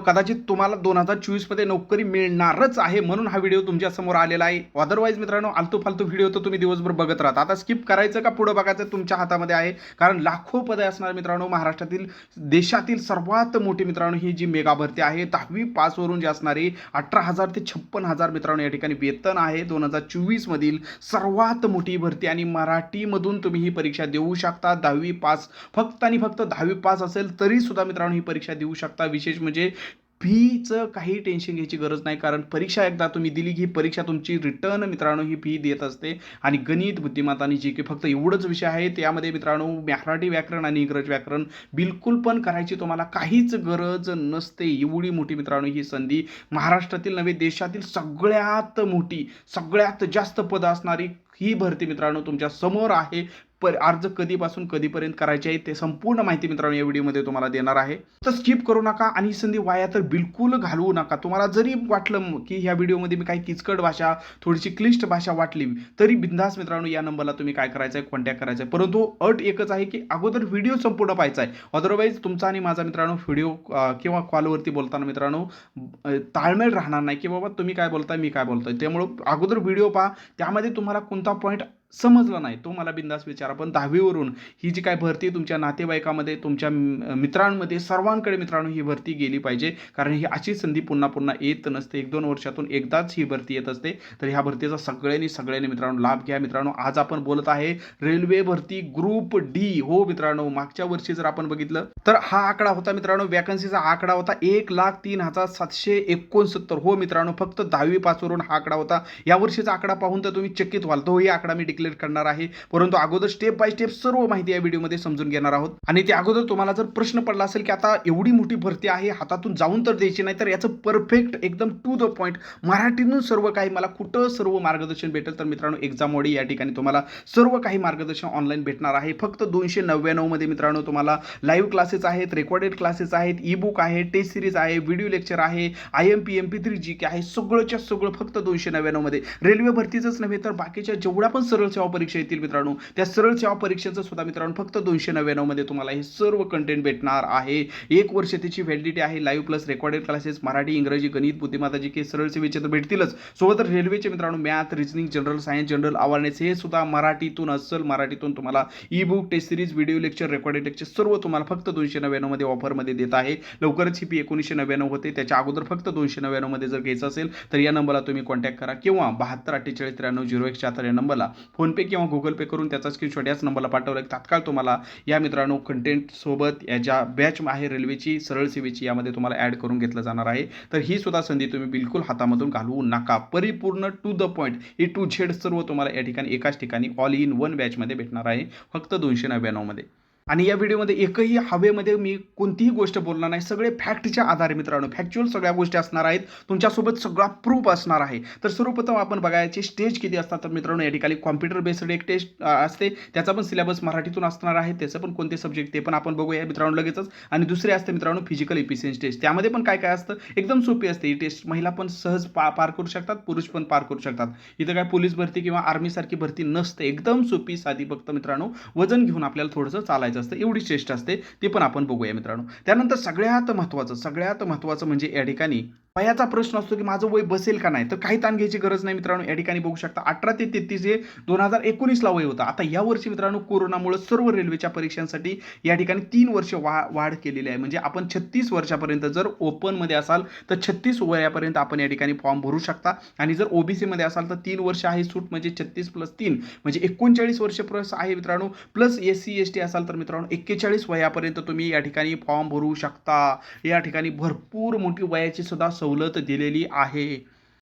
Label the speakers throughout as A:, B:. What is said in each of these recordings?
A: कदाचित तुम्हाला दोन हजार चोवीसमध्ये नोकरी मिळणारच आहे म्हणून हा व्हिडिओ तुमच्यासमोर आलेला आहे. अदरवाईज मित्रांनो आलतू फालतू व्हिडिओ तर तुम्ही दिवसभर बघत राहता. आता स्किप करायचं का पुढं बघायचं तुमच्या हातामध्ये आहे. कारण लाखो पदे असणार मित्रांनो महाराष्ट्रातील देशातील सर्वात मोठी मित्रांनो ही जी मेगा भरती आहे दहावी पासवरून जी असणारी अठरा हजार ते छप्पन हजार मित्रांनो या ठिकाणी वेतन आहे. दोन हजार चोवीसमधील सर्वात मोठी भरती आणि मराठीमधून तुम्ही ही परीक्षा देऊ शकता. दहावी पास फक्त आणि फक्त दहावी पास असेल तरी सुद्धा मित्रांनो ही परीक्षा देऊ शकता. विशेष म्हणजे फीचं काही टेन्शन घ्यायची गरज नाही कारण परीक्षा एकदा तुम्ही दिली की ही परीक्षा तुमची रिटर्न मित्रांनो ही फी देत असते. आणि गणित बुद्धिमत्ता आणि जी फक्त एवढंच विषय आहे. त्यामध्ये मित्रांनो मराठी व्याकरण आणि इंग्रज व्याकरण बिलकुल पण करायची तुम्हाला काहीच गरज नसते. एवढी मोठी मित्रांनो ही संधी महाराष्ट्रातील नव्हे देशातील सगळ्यात मोठी सगळ्यात जास्त पद असणारी ही भरती मित्रांनो तुमच्यासमोर आहे. पर अर्ज कधीपासून कधीपर्यंत करायचे आहे ते संपूर्ण माहिती मित्रांनो या व्हिडिओमध्ये तुम्हाला देणार आहे. तर स्किप करू नका आणि ही संधी वाया तर बिलकुल घालवू नका. तुम्हाला जरी वाटलं की ह्या व्हिडिओमध्ये मी काही किचकट भाषा थोडीशी क्लिष्ट भाषा वाटली तरी बिंदास मित्रांनो या नंबरला तुम्ही काय करायचं आहे कॉन्टॅक्ट करायचं आहे. परंतु अट एकच आहे की अगोदर व्हिडिओ संपूर्ण पाहायचा आहे. अदरवाईज तुमचा आणि माझा मित्रांनो व्हिडिओ किंवा कॉलवरती बोलताना मित्रांनो ताळमेळ राहणार नाही की बाबा तुम्ही काय बोलताय मी काय बोलतोय. त्यामुळं अगोदर व्हिडिओ पहा. त्यामध्ये तुम्हाला कोणता पॉईंट समजला नाही. तो मला बिंदास विचारा. पण दहावीवरून ही जी काय भरती तुमच्या नातेवाईकामध्ये तुमच्या मित्रांमध्ये सर्वांकडे मित्रांनो ही भरती गेली पाहिजे. कारण ही अशी संधी पुन्हा पुन्हा येत नसते. एक दोन वर्षातून एकदाच ही भरती येत असते. तर ह्या भरतीचा सगळ्यांनी सगळ्यांनी मित्रांनो लाभ घ्या. मित्रांनो आज आपण बोलत आहे रेल्वे भरती ग्रुप डी. हो मित्रांनो मागच्या वर्षी जर आपण बघितलं तर हा आकडा होता मित्रांनो वॅकन्सीचा आकडा होता एक लाख तीन हजार सातशे एकोणसत्तर. हो मित्रांनो फक्त दहावी पाचवरून हा आकडा होता. या वर्षीचा आकडा पाहून तर तुम्ही चकित व्हाल. तो ही आकडा मी डिक्लेअर करणार आहे. परंतु अगोदर स्टेप बाय स्टेप सर्व माहिती या व्हिडिओमध्ये समजून घेणार आहोत. आणि त्या अगोदर तुम्हाला जर प्रश्न पडला असेल की आता एवढी मोठी भरती आहे हातातून जाऊन तर द्यायची नाही तर याचं परफेक्ट एकदम टू द पॉईंट मराठीतून सर्व काही मला कुठं सर्व मार्गदर्शन भेटेल? तर मित्रांनो एक्झाम ओडी या ठिकाणी तुम्हाला सर्व काही मार्गदर्शन ऑनलाईन भेटणार आहे. फक्त दोनशे नव्याण्णवमध्ये मित्रांनो तुम्हाला लाईव्ह क्लासेस आहेत रेकॉर्डेड क्लासेस आहेत ई बुक आहे टेस्ट सिरीज आहे व्हिडिओ लेक्चर आहे I M P M P three G K आहे सगळंच्या सगळं फक्त दोनशे नव्याण्णवमध्ये रेल्वे भरतीचंच नव्हे तर बाकीच्या जेवढ्या पण सरळ सेवा परीक्षा येतील मित्रांनो. त्या सरळ सेवा परीक्षेचं सुद्धा मित्रांनो फक्त दोनशे नव्याण्णवमध्ये तुम्हाला हे सर्व कंटेंट भेटणार आहे. एक वर्ष त्याची व्हॅलिडिटी आहे. Live plus recorded classes Marathi इंग्रजी गणित बुद्धिमत्ता जी के सरळ सेवेचे तर भेटतीलच. सोबत रेल्वेचे मित्रांनो math reasoning general science general awareness हे सुद्धा मराठीतून असल मराठीतून तुम्हाला ebook test series video lecture recorded lecture सर्व तुम्हाला फक्त दोनशे नव्याण्णवमध्ये ऑफरमध्ये देत आहे. लवकरच ही पी एकोणीसशे नव्याण्णव होते. त्याच्या अगोदर फक्त दोनशे नव्याण्णवमध्ये जर घ्यायचं असेल तर या नंबरला तुम्ही कॉन्टॅक्ट करा किंवा बहात्तर अठ्ठेचाळीस त्र्याण्णव झिरो एक शहात्तर या नंबरला फोनपे किंवा गुगल पे करून त्याचा स्क्रीनशॉट याच नंबरला पाठवला. तात्काळ तुम्हाला या मित्रांनो कंटेंटसोबत या ज्या बॅच आहे रेल्वेची सरळ सेवेची यामध्ये तुम्हाला ॲड करून घेतलं जाणार आहे. तर ही सुद्धा संधी तुम्ही बिलकुल हातामधून घालवू नका. परिपूर्ण to the point A to Z सर्व तुम्हाला या ठिकाणी एकाच ठिकाणी ऑल इन वन बॅचमध्ये भेटणार आहे. फक्त दोनशे नव्याण्णवमध्ये आणि या व्हिडिओमध्ये एकही हवेमध्ये मी कोणतीही गोष्ट बोलणार नाही. सगळे फॅक्टच्या आधारे मित्रांनो फॅक्च्युअल सगळ्या गोष्टी असणार आहेत. तुमच्यासोबत सगळा प्रूफ असणार आहे. तर सर्वप्रथम आपण बघायचे स्टेज किती असतात. तर मित्रांनो या ठिकाणी कॉम्प्युटर बेस्ड एक टेस्ट असते. त्याचा पण सिलेबस मराठीतून असणार आहे. त्याचं पण कोणते सब्जेक्ट ते पण आपण बघूया मित्रांनो लगेचच. आणि दुसरे असते मित्रांनो फिजिकल इफिशियन्स टेस्ट त्यामध्ये पण काय काय असतं? एकदम सोपी असते ही टेस्ट महिला पण सहज पा पार करू शकतात. पुरुष पण पार करू शकतात. इथं काय पोलीस भरती किंवा आर्मीसारखी भरती नसते. एकदम सोपी साधी फक्त मित्रांनो वजन घेऊन आपल्याला थोडंसं चालायचं असतं एवढी श्रेष्ठ असते ते पण आपण बघूया मित्रांनो. त्यानंतर सगळ्यात महत्त्वाचं सगळ्यात महत्त्वाचं म्हणजे या ठिकाणी वयाचा प्रश्न असतो की माझं वय बसेल का नाही? तर काही ताण घ्यायची गरज नाही मित्रांनो. या ठिकाणी बघू शकता अठरा ते तेहतीस हे दोन हजार एकोणीसला वय होतं. आता या वर्षी मित्रांनो कोरोनामुळे सर्व रेल्वेच्या परीक्षांसाठी या ठिकाणी तीन वर्ष वा वाढ केलेली आहे. म्हणजे आपण छत्तीस वर्षापर्यंत जर ओपनमध्ये असाल तर छत्तीस वयापर्यंत आपण या ठिकाणी फॉर्म भरू शकता. आणि जर ओबीसीमध्ये असाल तर तीन वर्ष आहे सूट म्हणजे छत्तीस प्लस तीन. म्हणजे एकोणचाळीस वर्ष प्लस आहे मित्रांनो. Plus S C S T असाल तर मित्रांनो एक्केचाळीस वयापर्यंत तुम्ही या ठिकाणी फॉर्म भरू शकता. या ठिकाणी भरपूर मोठी वयाची सुद्धा सवलत दिलेली आहे.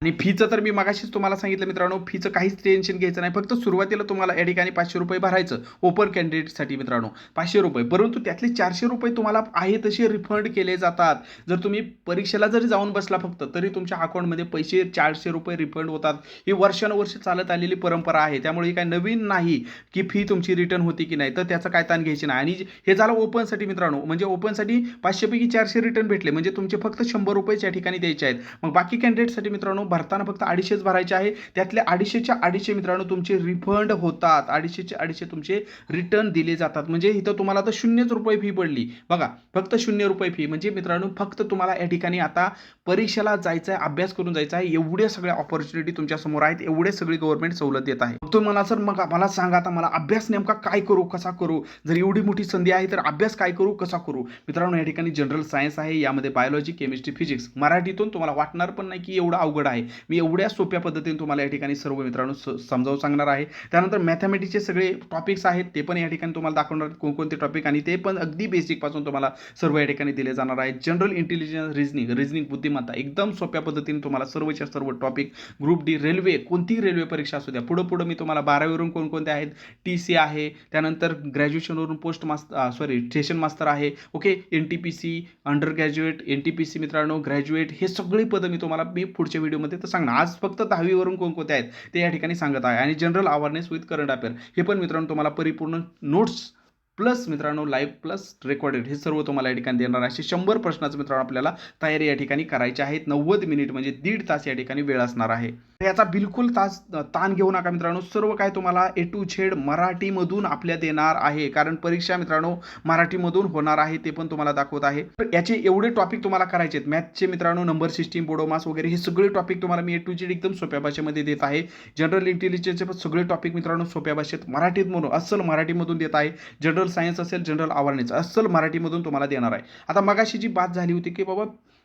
A: आणि फीचं तर मी मगाशीच तुम्हाला सांगितलं मित्रांनो फीचं काहीच टेन्शन घ्यायचं नाही. फक्त सुरुवातीला तुम्हाला या ठिकाणी पाचशे रुपये भरायचं ओपन कॅन्डिडेटसाठी मित्रांनो पाचशे रुपये. परंतु त्यातले चारशे रुपये तुम्हाला आहे तसे रिफंड केले जातात. जर तुम्ही परीक्षेला जरी जाऊन बसला फक्त तरी तुमच्या अकाउंटमध्ये पैसे चारशे रुपये रिफंड होतात. ही वर्षानुवर्ष चालत आलेली परंपरा आहे. त्यामुळे ही काय नवीन नाही की फी तुमची रिटर्न होती की नाही तर त्याचं काय ताण घ्यायची नाही. आणि हे झालं ओपनसाठी मित्रांनो म्हणजे ओपनसाठी पाचशेपैकी चारशे रिटर्न भेटले. म्हणजे तुमचे फक्त शंभर रुपयेच या ठिकाणी द्यायचे आहेत. मग बाकी कॅन्डिडेटसाठी मित्रांनो भरताना फक्त अडीचशेच भरायचे आहे. त्यातले अडीचशेच्या अडीचशे मित्रांनो तुमचे रिफंड होतात. अडीचशेचे अडीचशे तुमचे रिटर्न दिले जातात. म्हणजे इथं तुम्हाला आता शून्यच रुपये फी पडली. बघा फक्त शून्य रुपये फी म्हणजे मित्रांनो फक्त तुम्हाला या ठिकाणी आता परीक्षेला जायचं आहे अभ्यास करून जायचा आहे एवढ्या सगळ्या ऑपॉर्च्युनिटी तुमच्यासमोर आहेत. एवढे सगळी गव्हर्नमेंट सवलत देत आहे. तुम्ही मला सर मग मला सांगा आता मला अभ्यास नेमका काय करू कसा करू? जर एवढी मोठी संधी आहे तर अभ्यास काय करू कसा करू? मित्रांनो या ठिकाणी जनरल सायन्स आहे. यामध्ये बायोलॉजी केमिस्ट्री फिजिक्स मराठीतून तुम्हाला वाटणार पण नाही की एवढं अवघड आहे. मी एवढ्या सोप्या पद्धतीने तुम्हाला या ठिकाणी सर्व मित्रांनो समजावून सांगणार आहे. त्यानंतर मॅथमॅटिक्सचे सगळे टॉपिक्स आहेत ते पण या ठिकाणी तुम्हाला दाखवणार कोणकोणते टॉपिक आणि ते पण अगदी बेसिकपासून तुम्हाला सर्व या ठिकाणी दिले जाणार आहे. जनरल इंटेलिजन्स रिजनिंग रिजनिंग बुद्धिमत्ता एकदम सोप्या पद्धतीने तुम्हाला सर्वच्या सर्व टॉपिक ग्रुप डी रेल्वे कोणतीही रेल्वे परीक्षा असू द्या. पुढं पुढं मी तुम्हाला बारावीवरून कोणकोणते आहेत? टी सी आहे. त्यानंतर ग्रॅज्युएशनवरून post master sorry station master आहे. Okay N T P C under graduate N T P C मित्रांनो ग्रॅज्युएट हे सगळी पदं मी तुम्हाला मी पुढच्या व्हिडिओमध्ये तर सांगणार आज फक्त दहावीवरून कोणकोणते आहेत ते या ठिकाणी सांगत आहे. आणि general awareness with current affair हे पण मित्रांनो तुम्हाला परिपूर्ण नोट्स प्लस मित्रांनो लाईव्ह प्लस रेकॉर्डेड हे सर्व तुम्हाला या ठिकाणी देणार आहे. असे शंभर प्रश्नाचं मित्रांनो आपल्याला तयारी या ठिकाणी करायची आहेत नव्वद मिनिट म्हणजे दीड तास या ठिकाणी वेळ असणार आहे. याचा बिलकुल तास ताण घेऊ नका मित्रांनो. सर्व काय तुम्हाला ए टू झेड मराठीमधून आपल्या देणार आहे. कारण परीक्षा मित्रांनो मराठीमधून होणार आहे ते पण तुम्हाला दाखवत आहे. तर याचे एवढे टॉपिक तुम्हाला करायचे आहेत. मॅथचे मित्रांनो नंबर सिस्टीम बोडोमास वगैरे हे सगळे टॉपिक तुम्हाला मी ए टू झेड एकदम सोप्या भाषेमध्ये देत आहे. जनरल इंटेलिजन्सचे पण सगळे टॉपिक मित्रांनो सोप्या भाषेत मराठीत म्हणून अस्सल मराठीमधून देत आहे. जनरल सायन्स असेल जनरल अवेअरनेस अस्सल मराठीमधून तुम्हाला देणार आहे. आता मगाशी जी बात झाली होती की बाबा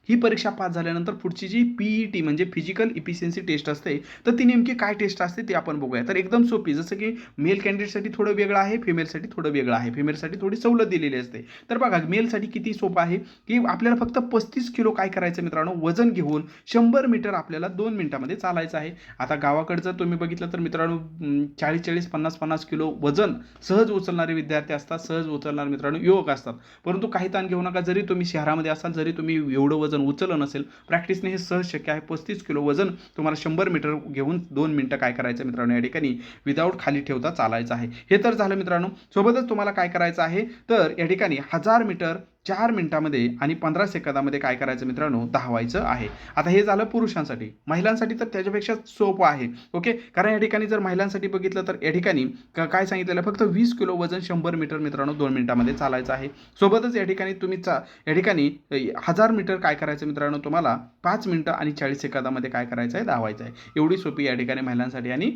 A: ही परीक्षा पास झाल्यानंतर पुढची जी पीई टी म्हणजे फिजिकल इफिशियन्सी टेस्ट असते तर ती नेमकी काय टेस्ट असते ते आपण बघूया. तर एकदम सोपी जसं की मेल कॅन्डिडेटसाठी थोडं वेगळं आहे फिमेलसाठी थोडं वेगळं आहे. फिमेलसाठी थोडी सवलत दिलेली असते. तर बघा मेलसाठी किती सोपं आहे की आपल्याला फक्त पस्तीस किलो काय करायचं मित्रांनो? वजन घेऊन शंभर मीटर आपल्याला दोन मिनिटामध्ये चालायचं आहे. आता गावाकडचं तुम्ही बघितलं तर मित्रांनो चाळीस चाळीस पन्नास पन्नास किलो वजन सहज उचलणारे विद्यार्थी असतात सहज उचलणारे मित्रांनो युवक असतात. परंतु काही ताण घेऊ नका. जरी तुम्ही शहरामध्ये असाल जरी तुम्ही एवढं वजन उचललं नसेल प्रॅक्टिसने हे सहज शक्य आहे. पस्तीस किलो वजन तुम्हाला शंभर मीटर घेऊन दोन मिनटं काय करायचं मित्रांनो? या ठिकाणी विदाऊट खाली ठेवता चालायचं आहे. हे तर झालं मित्रांनो. सोबतच तुम्हाला काय करायचं आहे? तर या ठिकाणी हजार मीटर चार मिनिटामध्ये आणि पंधरा सेकंदामध्ये काय करायचं मित्रांनो? धावायचं आहे. आता हे झालं पुरुषांसाठी. महिलांसाठी तर त्याच्यापेक्षा सोपं आहे. ओके? कारण या ठिकाणी जर महिलांसाठी बघितलं तर या ठिकाणी क- काय सांगितलेलं फक्त वीस किलो वजन शंभर मीटर मित्रांनो दोन मिनिटामध्ये चालायचं आहे. सोबतच या ठिकाणी तुम्ही चा या ठिकाणी हजार मीटर काय करायचं मित्रांनो तुम्हाला? पाच मिनटं आणि चाळीस सेकंदामध्ये काय करायचं आहे? धावायचं आहे. एवढी सोपी या ठिकाणी महिलांसाठी आणि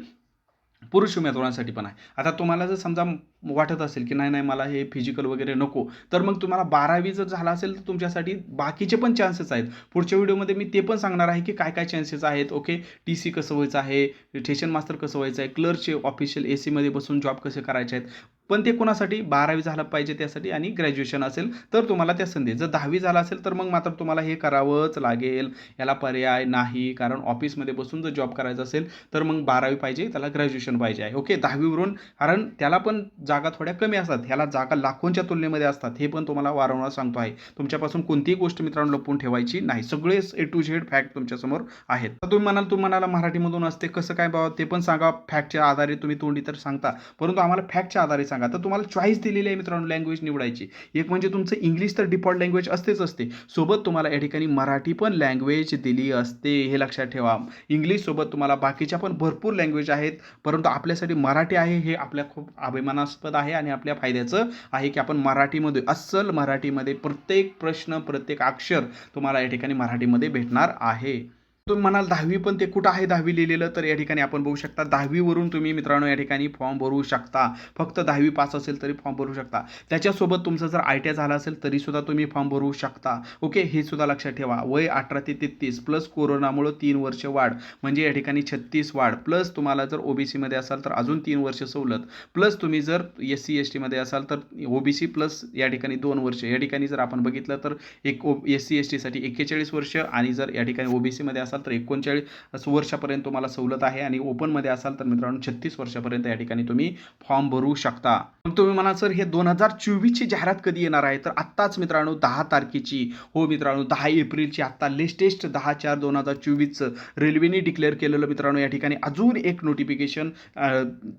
A: पुरुष उमेदवारांसाठी पण आहे. आता तुम्हाला जर समजा वाटत असेल की नाही नाही मला हे फिजिकल वगैरे नको तर मग तुम्हाला बारावी जर झाला असेल तर तुमच्यासाठी बाकीचे पण चान्सेस आहेत. पुढच्या व्हिडिओमध्ये मी ते पण सांगणार आहे की काय काय चान्सेस आहेत ओके टी सी कसं व्हायचं आहे स्टेशन मास्टर कसं व्हायचं आहे क्लर्कचे ऑफिशियल ए सीमध्ये बसून जॉब कसे करायचे आहेत पण ते कोणासाठी? बारावी झालं पाहिजे त्यासाठी आणि ग्रॅज्युएशन असेल तर तुम्हाला त्या संधी. जर दहावी झाला असेल तर मग मात्र तुम्हाला हे करावंच लागेल. याला पर्याय नाही. कारण ऑफिसमध्ये बसून जर जॉब करायचा असेल तर मग बारावी पाहिजे त्याला ग्रॅज्युएशन पाहिजे आहे. ओके दहावीवरून कारण त्याला पण जागा थोड्या कमी असतात. ह्याला जागा लाखोंच्या तुलनेमध्ये असतात. हे पण तुम्हाला वारंवार सांगतो आहे. तुमच्यापासून कोणतीही गोष्ट मित्रांनो लपवून ठेवायची नाही. सगळेच ए टू झेड फॅक्ट तुमच्यासमोर आहेत. तर तुम्ही म्हणाल तुम्ही म्हणाला मराठीमधून असते. कसं काय बाबा? ते पण सांगा. फॅक्टच्या आधारे तुम्ही तोंडी तर सांगता. परंतु आम्हाला फॅक्टच्या आधारे सांगा. तर तुम्हाला चॉईस दिलेली आहे मित्रांनो लँग्वेज निवडायची. एक म्हणजे तुमचं इंग्लिश तर डिफॉल्ट लँग्वेज असतेच असते. सोबत तुम्हाला या ठिकाणी मराठी पण लँग्वेज दिली असते हे लक्षात ठेवा. इंग्लिशसोबत तुम्हाला बाकीच्या पण भरपूर लँग्वेज आहेत. परंतु आपल्यासाठी मराठी आहे हे आपल्या खूप अभिमानास्पद आहे आणि आपल्या फायद्याचं आहे की आपण मराठीमध्ये अस्सल मराठीमध्ये प्रत्येक प्रश्न प्रत्येक अक्षर तुम्हाला या ठिकाणी मराठीमध्ये भेटणार आहे. तुम्ही म्हणाल दहावी पण ते कुठं आहे? दहावी लिहिलेलं तर या ठिकाणी आपण बघू शकता दहावीवरून तुम्ही मित्रांनो या ठिकाणी फॉर्म भरू शकता. फक्त दहावी पास असेल तरी फॉर्म भरू शकता. त्याच्यासोबत तुमचं जर आय टी आय झालं असेल तरीसुद्धा तुम्ही फॉर्म भरू शकता. ओके? हे सुद्धा लक्षात ठेवा. वय अठरा ते तेहतीस प्लस कोरोनामुळं तीन वर्ष वाढ. म्हणजे या ठिकाणी छत्तीस वाढ. प्लस तुम्हाला जर ओबीसीमध्ये असाल तर अजून तीन वर्ष सवलत. प्लस तुम्ही जर एस सी एस टीमध्ये असाल तर ओबीसी प्लस या ठिकाणी दोन वर्ष. या ठिकाणी जर आपण बघितलं तर एक ओ एस सी एस टीसाठी एक्केचाळीस वर्ष आणि जर या ठिकाणी ओबीसीमध्ये असाल तर एकोणचाळीस वर्षापर्यंत तुम्हाला सवलत आहे आणि ओपनमध्ये असाल तर मित्रांनो छत्तीस वर्षापर्यंत या ठिकाणी तुम्ही फॉर्म भरू शकता. मग तुम्ही म्हणा सर हे दोन हजार चोवीसची जाहिरात कधी येणार आहे? तर आत्ताच मित्रांनो दहा तारखेची हो मित्रांनो दहा एप्रिलची आत्ता लेटेस्ट दहा चार दोन हजार चोवीसचं रेल्वेने डिक्लेअर केलेलं मित्रांनो या ठिकाणी अजून एक नोटिफिकेशन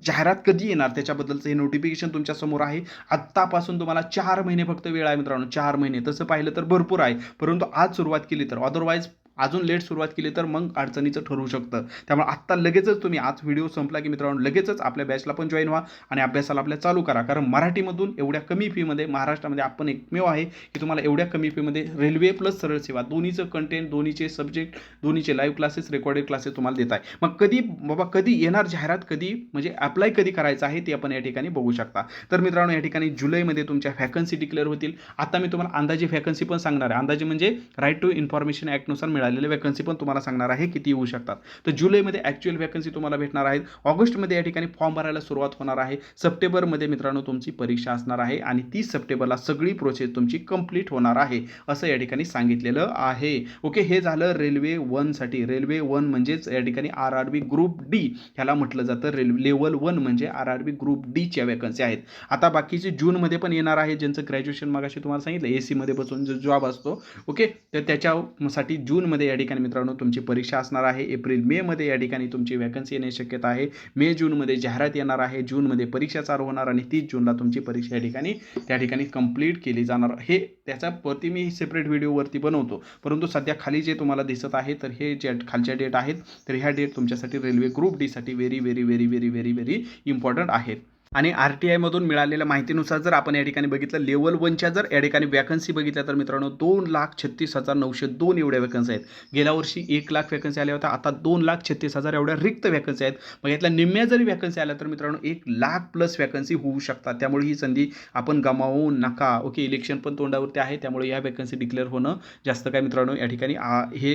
A: जाहिरात कधी येणार? त्याच्याबद्दलचं हे नोटिफिकेशन तुमच्यासमोर आहे. आत्तापासून तुम्हाला चार महिने फक्त वेळ आहे मित्रांनो चार महिने. तसं पाहिलं तर भरपूर आहे. परंतु आज सुरुवात केली तर. अदरवाईज अजून लेट सुरुवात केली तर मग अडचणीचं ठरू शकतं. त्यामुळे आत्ता लगेचच तुम्ही आज व्हिडिओ संपला की मित्रांनो लगेचच आपल्या बॅचला पण जॉईन व्हा आणि अभ्यासाला आपल्या चालू करा. कारण मराठीमधून एवढ्या कमी फीमध्ये महाराष्ट्रामध्ये आपण एकमेव आहे की तुम्हाला एवढ्या कमी फीमध्ये रेल्वे प्लस सरळ सेवा दोन्हीचं कंटेंट दोन्हीचे सब्जेक्ट दोन्हीचे लाईव्ह क्लासेस रेकॉर्डेड क्लासेस तुम्हाला देत आहे. मग कधी बाबा कधी येणार जाहिरात कधी म्हणजे अप्लाय कधी करायचं आहे ते आपण या ठिकाणी बघू शकता. तर मित्रांनो या ठिकाणी जुलैमध्ये तुमच्या व्हॅकन्सी डिक्लेअर होतील. आता मी तुम्हाला अंदाजे व्हॅकन्सी पण सांगणार आहे. अंदाजे म्हणजे राईट टू इन्फॉर्मेशन ॲक्टनुसार मिळालेले वॅकन्सी पण तुम्हाला सांगणार आहे किती येऊ शकतात. तर जुलैमध्ये ॲक्च्युअल वॅकन्सी तुम्हाला भेटणार आहेत. ऑगस्टमध्ये या ठिकाणी फॉर्म भरायला सुरुवात होणार आहे. सप्टेंबरमध्ये मित्रांनो तुमची परीक्षा असणार आहे आणि तीस सप्टेंबरला सगळी प्रोसेस तुमची कंप्लीट होणार आहे असं या ठिकाणी सांगितलेलं आहे. ओके हे झालं रेल्वे वनसाठी रेल्वे वन म्हणजेच या ठिकाणी R R B group D ह्याला म्हटलं जातं. रेल्वे लेवल वन म्हणजे आर आर बी ग्रुप डीच्या वॅकन्सी आहेत. आता बाकीचे जूनमध्ये पण येणार आहे ज्यांचं ग्रॅज्युएशन मागाशी तुम्हाला सांगितलं ए सीमध्ये बसून जो जॉब असतो. ओके तर त्याच्यासाठी जूनमध्ये या ठिकाणी मित्रांनो तुमची परीक्षा असणार आहे. एप्रिल मेमध्ये या ठिकाणी तुमची वॅकन्सी येण्याची शक्यता आहे. मे जूनमध्ये जाहिरात येणार आहे. जूनमध्ये परीक्षा चालू होणार आणि तीस जूनला तुमची परीक्षा या ठिकाणी त्या ठिकाणी कंप्लीट केली जाणार. हे त्याच्यावरती मी सेपरेट व्हिडिओवरती बनवतो. परंतु सध्या खाली जे तुम्हाला दिसत आहे तर हे जे खालच्या डेट आहेत तर ह्या डेट तुमच्यासाठी रेल्वे ग्रुप डीसाठी very very very very very very important आहेत. आणि आर टी आयमधून मिळालेल्या माहितीनुसार जर आपण या ठिकाणी बघितलं लेवल वनच्या जर या ठिकाणी वॅकन्सी बघितल्या तर मित्रांनो दोन लाख छत्तीस हजार नऊशे दोन एवढ्या वॅकन्सी आहेत. गेल्या वर्षी एक लाख वॅकन्सी आल्या होत्या आता दोन लाख छत्तीस हजार एवढ्या रिक्त वॅकन्सी आहेत. मग यातल्या निम्म्या जरी वॅकन्सी आल्या तर मित्रांनो एक लाख प्लस वॅकन्सी होऊ शकतात. त्यामुळे ही संधी आपण गमावू नका. ओके इलेक्शन पण तोंडावरती आहे त्यामुळे या वॅकन्सी डिक्लेअर होणं जास्त काय मित्रांनो या ठिकाणी आ, हे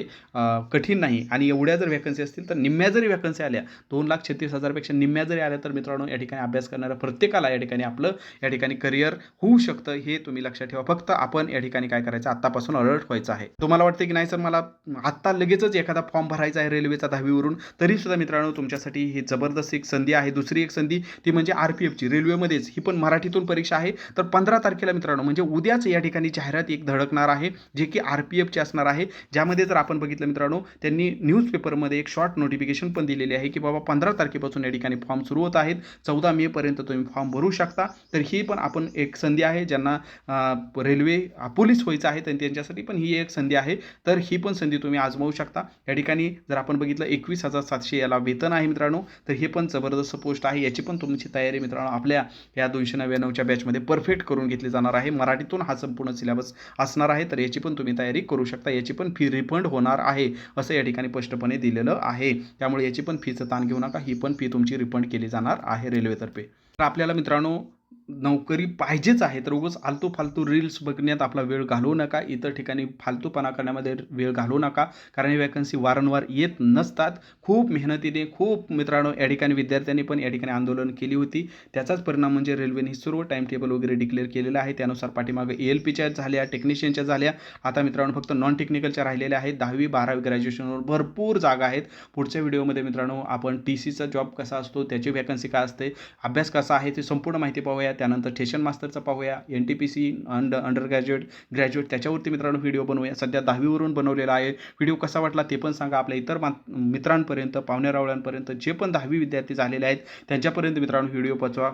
A: कठीण नाही. आणि एवढ्या जर वॅकन्सी असतील तर निम्म्या जरी वॅकन्सी आल्या दोन लाख छत्तीस हजारपेक्षा निम्म्या जरी आल्या तर मित्रांनो या ठिकाणी अभ्यास करणं करणाऱ्या प्रत्येकाला या ठिकाणी आपलं या ठिकाणी करिअर होऊ शकतं हे तुम्ही लक्षात ठेवा. फक्त आपण या ठिकाणी काय करायचं आत्तापासून अलर्ट व्हायचं आहे. तुम्हाला वाटतं की नाही सर मला आत्ता लगेचच एखादा फॉर्म भरायचा आहे रेल्वेचा दहावीवरून तरी सुद्धा मित्रांनो तुमच्यासाठी ही जबरदस्त एक संधी आहे. दुसरी एक संधी ती म्हणजे आर पी एफची रेल्वेमध्येच ही पण मराठीतून परीक्षा आहे. तर पंधरा तारखेला मित्रांनो म्हणजे उद्याच या ठिकाणी जाहिरात एक धडकणार आहे जे की आर पी एफची असणार आहे. ज्यामध्ये जर आपण बघितलं मित्रांनो त्यांनी न्यूजपेपरमध्ये एक शॉर्ट नोटिफिकेशन पण दिलेली आहे की बाबा पंधरा तारखेपासून या ठिकाणी फॉर्म सुरू होत आहेत. चौदा मेपर्यंत तुम्ही फॉर्म भरू शकता. तर ही पण आपण एक संधी आहे ज्यांना रेल्वे पोलीस व्हायचं आहे तर त्यांच्यासाठी पण ही एक संधी आहे. तर ही पण संधी तुम्ही आजमावू शकता. या ठिकाणी जर आपण बघितलं एकवीस हजार सातशे याला वेतन आहे मित्रांनो. तर हे पण जबरदस्त पोस्ट आहे. याची पण तुमची तयारी मित्रांनो आपल्या या दोनशे नव्याण्णवच्या बॅचमध्ये परफेक्ट करून घेतली जाणार आहे. मराठीतून हा संपूर्ण सिलेबस असणार आहे. तर याची पण तुम्ही तयारी करू शकता. याची पण फी रिफंड होणार आहे असं या ठिकाणी स्पष्टपणे दिलेलं आहे. त्यामुळे याची पण फीचं ताण घेऊ नका. ही पण फी तुमची रिफंड केली जाणार आहे रेल्वेतर्फे. तर आपल्याला मित्रांनो नोकरी पाहिजेच आहे तर उगाच आलतू फालतू रील्स बघण्यात आपला वेळ घालवू नका. इतर ठिकाणी फालतूपणा करण्यामध्ये वेळ घालवू नका कारण हे वॅकन्सी वारंवार येत नसतात. खूप मेहनतीने खूप मित्रांनो या ठिकाणी विद्यार्थ्यांनी पण या ठिकाणी आंदोलन केली होती. त्याचाच परिणाम म्हणजे रेल्वेने सर्व टाईम टेबल वगैरे डिक्लेअर केलेलं आहे. त्यानुसार पाठीमागे ए एल पीच्या झाल्या टेक्निशियनच्या झाल्या. आता मित्रांनो फक्त नॉन टेक्निकलच्या राहिलेल्या आहेत. दहावी बारावी ग्रॅज्युएशनवर भरपूर जागा आहेत. पुढच्या व्हिडिओमध्ये मित्रांनो आपण टी सीचा जॉब कसा असतो त्याची वॅकन्सी काय असते अभ्यास कसा आहे ते संपूर्ण माहिती पाहूया त्यानंतर ठेशन मास्तरचा पाहूया. N T P C under under graduate graduate त्याच्यावरती मित्रांनो व्हिडिओ बनवूया. सध्या दहावीवरून बनवलेला आहे. व्हिडिओ कसा वाटला ते पण सांगा. आपल्या इतर मा मित्रांपर्यंत पाहुण्यारावळ्यांपर्यंत जे पण दहावी विद्यार्थी झालेले आहेत त्यांच्यापर्यंत मित्रांनो व्हिडिओ पोचवा.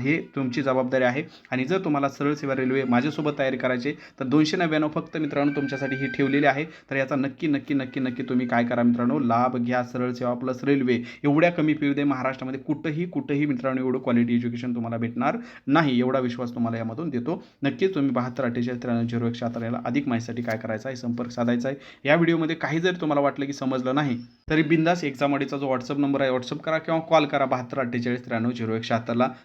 A: हे तुमची जबाबदारी आहे. आणि जर तुम्हाला सरळ सेवा रेल्वे माझ्यासोबत तयारी करायची तर दोनशे नव्याण्णव फक्त मित्रांनो तुमच्यासाठी ही ठेवलेली आहे. तर याचा नक्की नक्की नक्की नक्की तुम्ही काय करा मित्रांनो? लाभ घ्या सरळ सेवा प्लस रेल्वे. एवढ्या कमी पिऊ दे महाराष्ट्रामध्ये कुठंही कुठंही मित्रांनो एवढं क्वालिटी एज्युकेशन तुम्हाला भेटणार नाही एवढा विश्वास तुम्हाला यामधून देतो. नक्कीच तुम्ही बहात्तर अठ्ठेचाळीस त्र्याण्णव झिरो एकशे अठरा याला अधिक माहितीसाठी काय करायचं आहे संपर्क साधायचा आहे. या व्हिडिओमध्ये काही जर तुम्हाला वाटलं की समजलं नाही तरी बिंदास एक्झाम अडीचा जो व्हॉट्सअप नंबर आहे व्हॉट्सअप करा किंवा कॉल करा बहात्तर अठ्ठेचाळीस त्र्याण्णव झिरो एकशे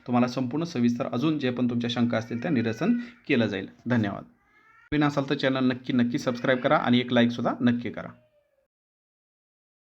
A: तुम्हाला तुम्हाला संपूर्ण सविस्तर अजून जे पण तुमच्या शंका असतील त्या निरसन केलं जाईल. धन्यवाद. नवीन असाल तर चॅनल नक्की नक्की सबस्क्राईब करा आणि एक लाईकसुद्धा नक्की करा.